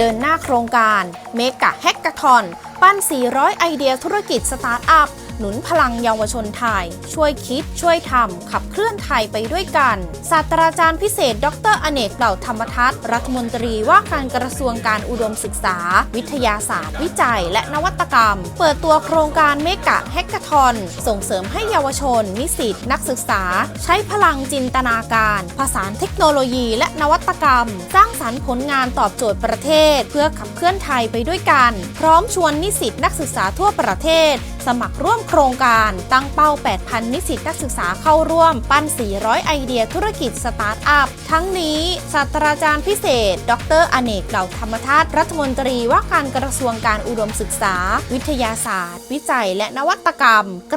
เดินหน้าโครงการเมกะแฮก a าทอนปั้น 400 ไอเดียธุรกิจสตาร์ทอัพ หนุนพลังเยาวชนไทย ช่วยคิด ช่วยทำ ขับเคลื่อนไทยไปด้วยกัน ศาสตราจารย์พิเศษ ดรอเนกเหล่าธรรมทัศน์รัฐมนตรีว่าการกระทรวงการอุดมศึกษา วิทยาศาสตร์ วิจัย และนวัตกรรม เปิดตัวโครงการเมกะแฮก a าทอน ส่งเสริมให้เยาวชน นิสิต นักศึกษา ใช้พลังจินตนาการ ผสานเทคโนโลยีและนวัตกรรม สร้างสรรค์ผลงานตอบโจทย์ประเทศ เพื่อขับเคลื่อนไทยไปด้วยกัน พร้อมชวนนิสิตนักศึกษาทั่วประเทศ สมัครร่วมโครงการ ตั้งเป้า 8,000 นิสิตนักศึกษาเข้าร่วม ปั้น 400 ไอเดียธุรกิจสตาร์ทอัพ ทั้งนี้ศาสตราจารย์พิเศษ ดร อเนกเหล่าธรรมทัศน์รัฐมนตรีว่าการกระทรวงการอุดมศึกษา วิทยาศาสตร์ วิจัย และนวัตกรรมก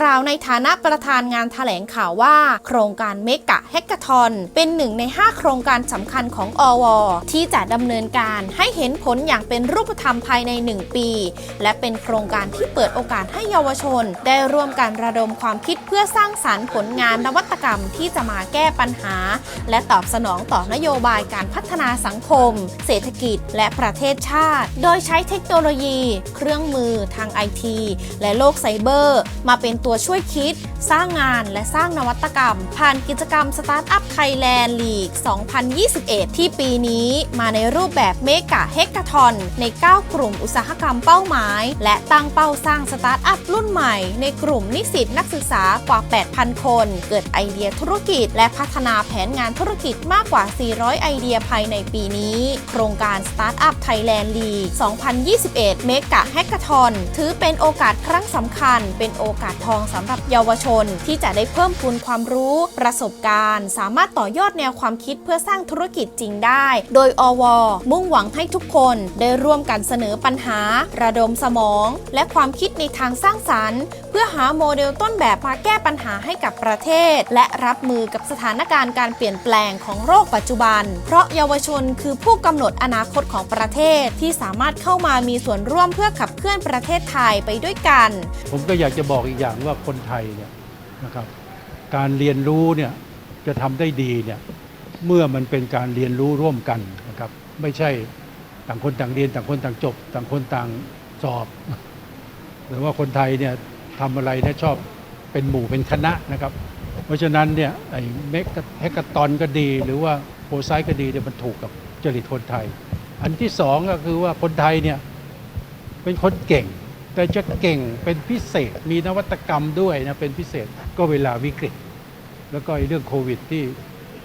ล่าวในฐานะประธานงานแถลงข่าวว่า โครงการเมกะแฮก a าทอนเป็นหนึ่งใน 5 โครงการสำคัญของอว ที่จะดำเนินการให้เห็นผลอย่างเป็นรูปธรรมภายใน 1 ปี และเป็นโครงการที่เปิดโอกาสให้เยาวชน ได้ร่วมกันระดมความคิดเพื่อสร้างสารรค์ผลงานนวัตกรรมที่จะมาแก้ปัญหา และตอบสนองต่อนโยบายการพัฒนาสังคม เศรษฐกิจ และประเทศชาติ โดยใช้เทคโนโลยี เครื่องมือทางไอทีและโลกไซเบอร์มาเป็นตัวช่วยคิด สร้างงานและสร้างนวัตกรรม ผ่านกิจกรรมสตาร์ทอัพไทยแลนด์ลีก2021 ที่ปีนี้มาในรูปแบบเมกะเฮก a าทอนใน 9 กลุ่มอุตสาหกรรมเป้าหมาย และตั้งเป้าสร้างสตาร์ทอัพรุ่นใหม่ ในกลุ่มนิสิตนักศึกษากว่า 8,000 คน เกิดไอเดียธุรกิจ และพัฒนาแผนงานธุรกิจมากกว่า 400 ไอเดียภายในปีนี้ โครงการ Startup Thailand League 2021 เมกะแฮก a าทอนถือเป็นโอกาสครั้งสำคัญเป็นโอกาสทองสำหรับเยาวชน ที่จะได้เพิ่มพูนความรู้ ประสบการณ์ สามารถต่อยอดแนวความคิดเพื่อสร้างธุรกิจจริงได้ โดยอว มุ่งหวังให้ทุกคนได้ร่วมกันเสนอปัญหา ระดมสมอง และความคิดในทางสร้างสรรค์ เพื่อหาโมเดลต้นแบบมาแก้ปัญหาให้กับประเทศ และรับมือกับสถานการณ์การเปลี่ยนแปลงของโรคปัจจุบัน เพราะเยาวชนคือผู้กำหนดอนาคตของประเทศที่สามารถเข้ามามีส่วนร่วมเพื่อขับเคลื่อนประเทศไทยไปด้วยกัน ผมก็อยากจะบอกอีกอย่างว่าคนไทยเนี่ยนะครับการเรียนรู้เนี่ยจะทำได้ดีเนี่ยเมื่อมันเป็นการเรียนรู้ร่วมกันนะครับ ไม่ใช่ต่างคนต่างเรียนต่างคนต่างจบ ต่างคนต่างสอบ หรือว่าคนไทยเนี่ยทำอะไรเนี่ยชอบเป็นหมู่เป็นคณะนะครับ เพราะฉะนั้นเนี่ยไอ้เมกแฮกตอนก็ดี หรือว่าโพไซต์ก็ดีเนี่ยมันถูกกับจริตคนไทย อันที่สองก็คือว่าคนไทยเนี่ยเป็นคนเก่ง แต่จะเก่งเป็นพิเศษมีนวัตกรรมด้วยนะเป็นพิเศษก็เวลาวิกฤต แล้วก็ไอ้เรื่องโควิดที่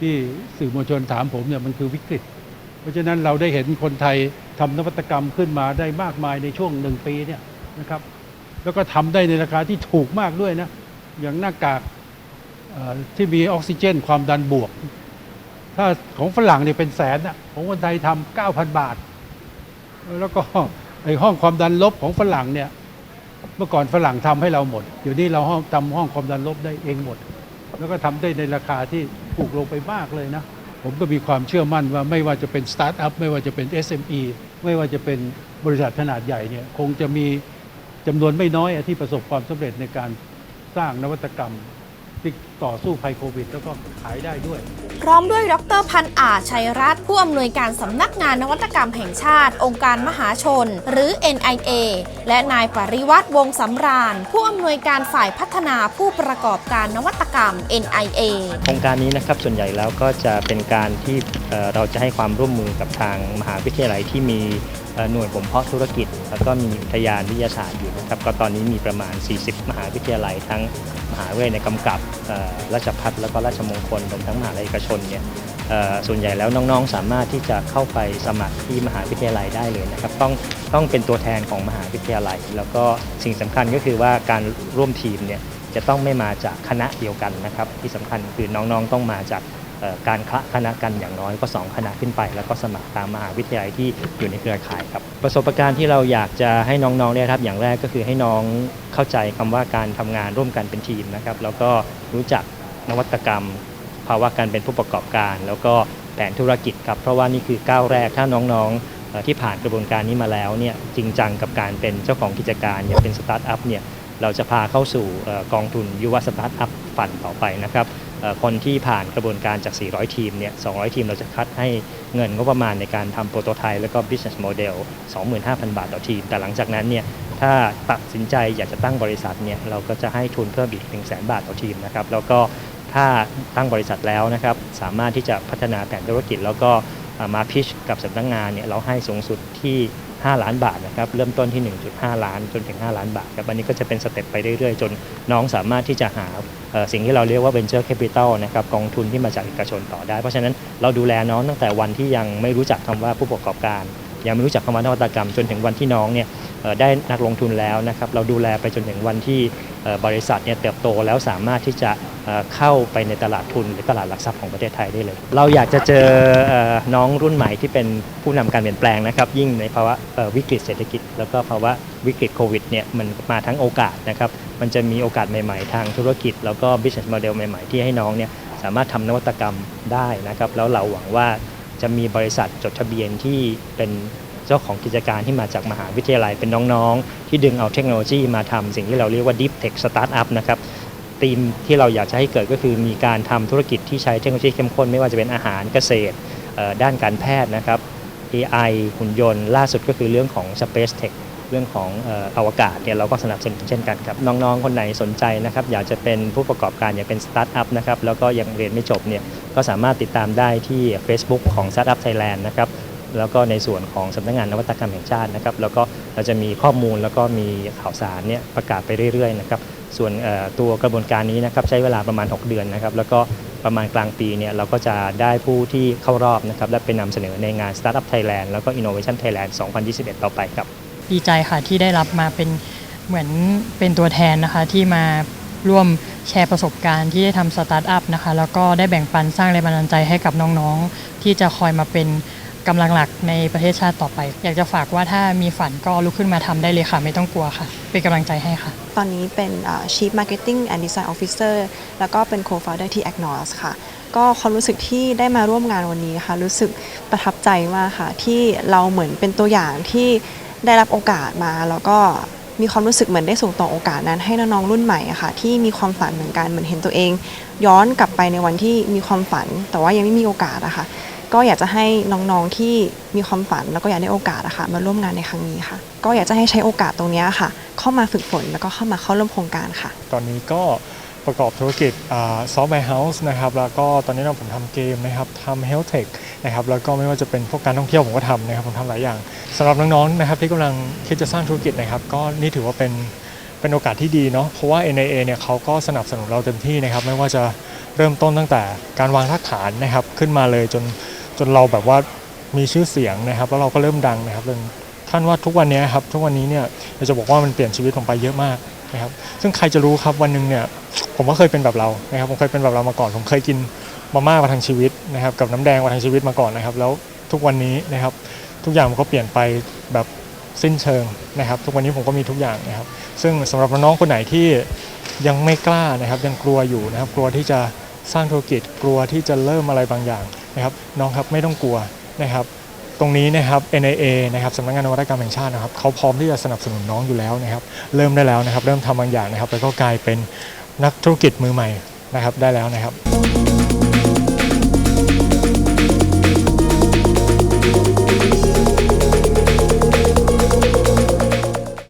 ที่สื่อมวลชนถามผมเนี่ยมันคือวิกฤต เพราะฉะนั้นเราได้เห็นคนไทยทำนวัตกรรมขึ้นมาได้มากมายในช่วงหนึ่งปีเนี่ยนะครับ แล้วก็ทำได้ในราคาที่ถูกมากด้วยนะอย่างหน้ากากที่มีออกซิเจน ความดันบวก ถ้าของฝรั่งเนี่ยเป็นแสนนะของคนไทยทำเก้าพันบาท แล้วก็ ไอห้องความดันลบของฝรั่งเนี่ย เมื่อก่อนฝรั่งทำให้เราหมด เดี๋ยวนี้เราห้องทำห้องความดันลบได้เองหมด แล้วก็ทำได้ในราคาที่ถูกลงไปมากเลยนะ ผมก็มีความเชื่อมั่นว่าไม่ว่าจะเป็นสตาร์ทอัพไม่ว่าจะเป็น SME ไม่ว่าจะเป็นบริษัทขนาดใหญ่เนี่ยคงจะมีจำนวนไม่น้อยที่ประสบความสำเร็จในการสร้างนวัตกรรมที่ ต่อสู้ภัยโควิด แล้วก็ขายได้ด้วย พร้อมด้วยดรพันอาจชัยรัตน์ผู้อำนวยการสำนักงานนวัตกรรมแห่งชาติ องค์การมหาชน หรือ NIA และนายปริวัติวงศ์สำราญ ผู้อำนวยการฝ่ายพัฒนาผู้ประกอบการนวัตกรรม NIA โครงการนี้นะครับส่วนใหญ่แล้วก็จะเป็นการที่เอ่อเราจะให้ความร่วมมือกับทางมหาวิทยาลัยที่มีเอ่อหน่วยบ่มเพาะธุรกิจ แล้วก็มีอุทยานวิทยาศาสตร์อยู่นะครับก็ตอนนี้มีประมาณ 40 มหาวิทยาลัยทั้งมหาวิทยาลัยในกำกับเอ่อราชพัฒแล้วก็ราชมงคลรวมทั้งมหาลัยเอกชนเนี่ยส่วนใหญ่แล้วน้องๆ สามารถที่จะเข้าไปสมัครที่มหาวิทยาลัยได้เลยนะครับต้องต้องเป็นตัวแทนของมหาวิทยาลัย แล้วก็สิ่งสำคัญก็คือว่าการร่วมทีมเนี่ยจะต้องไม่มาจากคณะเดียวกันนะครับ ที่สำคัญคือน้องๆต้องมาจาก การคละคณะกันอย่างน้อยก็ 2 คณะขึ้นไป แล้วก็สมัครตามมหาวิทยาลัยที่อยู่ในเครือข่ายครับ ประสบการณ์ที่เราอยากจะให้น้องๆเนี่ยครับอย่างแรกก็คือให้น้องเข้าใจคำว่าการทำงานร่วมกันเป็นทีมนะครับแล้วก็รู้จักนวัตกรรม ภาวะการเป็นผู้ประกอบการ แล้วก็แผนธุรกิจครับเพราะว่านี่คือก้าวแรกถ้าน้องๆที่ผ่านกระบวนการนี้มาแล้วเนี่ยจริงจังกับการเป็นเจ้าของกิจการอย่างเป็นสตาร์ทอัพเนี่ยเราจะพาเข้าสู่กองทุนยุวสตาร์ทอัพฟันต่อไปนะครับ คนที่ผ่านกระบวนการจาก 400 ทีมเนี่ย 200 ทีมเราจะคัดให้เงินงบประมาณในการทำโปรโตไทป์แล้วก็ business model 25,000 บาทต่อทีม แต่หลังจากนั้นเนี่ย ถ้าตัดสินใจอยากจะตั้งบริษัทเนี่ย เราก็จะให้ทุนเพิ่มอีก 1 0 0 0 0แบาทต่อทีมนะครับ แล้วก็ถ้าตั้งบริษัทแล้วนะครับ สามารถที่จะพัฒนาแผนธุรกิจแล้วก็มาพิชกับสำนักงานเนี่ย เราให้สูงสุดที่ 5 ล้านบาทนะครับเริ่มต้นที่ 1.5 ล้านจนถึง 5 ล้านบาทครับอันนี้ก็จะเป็นสเต็ปไปเรื่อยๆ จนน้องสามารถที่จะหาสิ่งที่เราเรียกว่า venture capital นะครับกองทุนที่มาจากเอกชนต่อได้ เพราะฉะนั้นเราดูแลน้องตั้งแต่วันที่ยังไม่รู้จักคำว่าผู้ประกอบการ ยังไม่รู้จักคำว่านวัตกรรม จนถึงวันที่น้องเนี่ยได้นักลงทุนแล้วนะครับเราดูแลไปจนถึงวันที่บริษัทเนี่ยเติบโตแล้วสามารถที่จะ เข้าไปในตลาดทุนหรือตลาดหลักทรัพย์ของประเทศไทยได้เลย เราอยากจะเจอน้องรุ่นใหม่ที่เป็นผู้นำการเปลี่ยนแปลงนะครับ ยิ่งในภาวะวิกฤตเศรษฐกิจ แล้วก็ภาวะวิกฤตโควิดเนี่ยมันมาทั้งโอกาสนะครับ มันจะมีโอกาสใหม่ๆ ทางธุรกิจ แล้วก็ business model ใหม่ๆ ที่ให้น้องเนี่ยสามารถทำนวัตกรรมได้นะครับ แล้วเราหวังว่าจะมีบริษัทจดทะเบียนที่เป็นเจ้าของกิจการที่มาจากมหาวิทยาลัยเป็นน้องๆ ที่ดึงเอาเทคโนโลยีมาทำสิ่งที่เราเรียกว่า Deep Tech Startup นะครับ ธีมที่เราอยากจะให้เกิดก็คือมีการทำธุรกิจที่ใช้เทคโนโลยีเข้มข้น ไม่ว่าจะเป็นอาหารเกษตรด้านการแพทย์นะครับ AI หุ่นยนต์ ล่าสุดก็คือเรื่องของ Space Tech เรื่องของอวกาศเนี่ยเราก็สนับสนุนเช่นกันครับ น้องๆ คนไหนสนใจนะครับ อยากจะเป็นผู้ประกอบการอยากเป็นสตาร์ทอัพนะครับ แล้วก็ยังเรียนไม่จบเนี่ยก็สามารถติดตามได้ที่ Facebook ของ Startup Thailand นะครับแล้วก็ในส่วนของสำนักงานนวัตกรรมแห่งชาตินะครับ แล้วก็เราจะมีข้อมูลแล้วก็มีข่าวสารเนี่ยประกาศไปเรื่อยๆนะครับ ส่วนตัวกระบวนการนี้นะครับใช้เวลาประมาณ 6 เดือนนะครับแล้วก็ประมาณกลางปีเนี่ยเราก็จะได้ผู้ที่เข้ารอบนะครับและเป็นนำเสนอในงาน Startup Thailand แล้วก็ Innovation Thailand 2021 ต่อไปครับดีใจค่ะที่ได้รับมาเป็นเหมือนเป็นตัวแทนนะคะที่มาร่วมแชร์ประสบการณ์ที่ได้ทำสตาร์ทอัพนะคะแล้วก็ได้แบ่งปันสร้างแรงบันดาลใจให้กับน้องๆ ที่จะคอยมาเป็นกำลังหลักในประเทศชาติต่อไป อยากจะฝากว่าถ้ามีฝันก็ลุกขึ้นมาทำได้เลยค่ะ ไม่ต้องกลัวค่ะ เป็นกำลังใจให้ค่ะ ตอนนี้เป็น Chief Marketing and Design Officer แล้วก็เป็น Co-founder ที่ Agnos ค่ะ ก็ความรู้สึกที่ได้มาร่วมงานวันนี้ค่ะ รู้สึกประทับใจมากค่ะ ที่เราเหมือนเป็นตัวอย่างที่ได้รับโอกาสมา แล้วก็มีความรู้สึกเหมือนได้ส่งต่อโอกาสนั้นให้น้องๆรุ่นใหม่ค่ะ ที่มีความฝันเหมือนกันเหมือนเห็นตัวเอง ย้อนกลับไปในวันที่มีความฝัน แต่ว่ายังไม่มีโอกาสอะค่ะ ก็อยากจะให้น้องๆที่มีความฝันแล้วก็อยากได้โอกาสอะค่ะมาร่วมงานในครั้งนี้ค่ะ ก็อยากจะให้ใช้โอกาสตรงนี้ค่ะ เข้ามาฝึกฝนแล้วก็เข้ามาเข้าร่วมโครงการค่ะ ตอนนี้ก็ประกอบธุรกิจซอฟต์แวร์เฮาส์นะครับแล้วก็ตอนนี้เราผมทำเกมนะครับทำเฮลท์เทคนะครับแล้วก็ไม่ว่าจะเป็นพวกการท่องเที่ยวผมก็ทำนะครับผมทำหลายอย่างสำหรับน้องๆนะครับที่กำลังคิดจะสร้างธุรกิจนะครับก็นี่ถือว่าเป็นเป็นโอกาสที่ดีเนาะเพราะว่า NIA เนี่ยเขาก็สนับสนุนเราเต็มที่นะครับไม่ว่าจะเริ่มต้นตั้งแต่การวางรากฐานนะครับขึ้นมาเลยจน จนเราแบบว่ามีชื่อเสียงนะครับ แล้วเราก็เริ่มดังนะครับจนท่านว่าทุกวันนี้ครับทุกวันนี้เนี่ยอยาจะบอกว่ามันเปลี่ยนชีวิตผมไปเยอะมากนะครับ ซึ่งใครจะรู้ครับวันหนึ่งเนี่ยผมก็เคยเป็นแบบเรานะครับผมเคยเป็นแบบเรามาก่อน ผมเคยกินมาม่ามาทางชีวิตนะครับ กับน้ำแดงมาทางชีวิตมาก่อนนะครับ แล้วทุกวันนี้นะครับ ทุกอย่างมันก็เปลี่ยนไปแบบสิ้นเชิงนะครับ ทุกวันนี้ผมก็มีทุกอย่างนะครับ ซึ่งสำหรับน้องคนไหนที่ยังไม่กล้านะครับ ยังกลัวอยู่นะครับ กลัวที่จะสร้างธุรกิจกลัวที่จะเริ่มอะไรบางอย่าง นะครับน้องครับไม่ต้องกลัวนะครับตรงนี้นะครับ NIA นะครับสำนักงานนวัตกรรมแห่งชาตินะครับเขาพร้อมที่จะสนับสนุนน้องอยู่แล้วนะครับ เริ่มได้แล้วนะครับ เริ่มทำบางอย่างนะครับ แล้วก็กลายเป็นนักธุรกิจมือใหม่นะครับได้แล้วนะครับ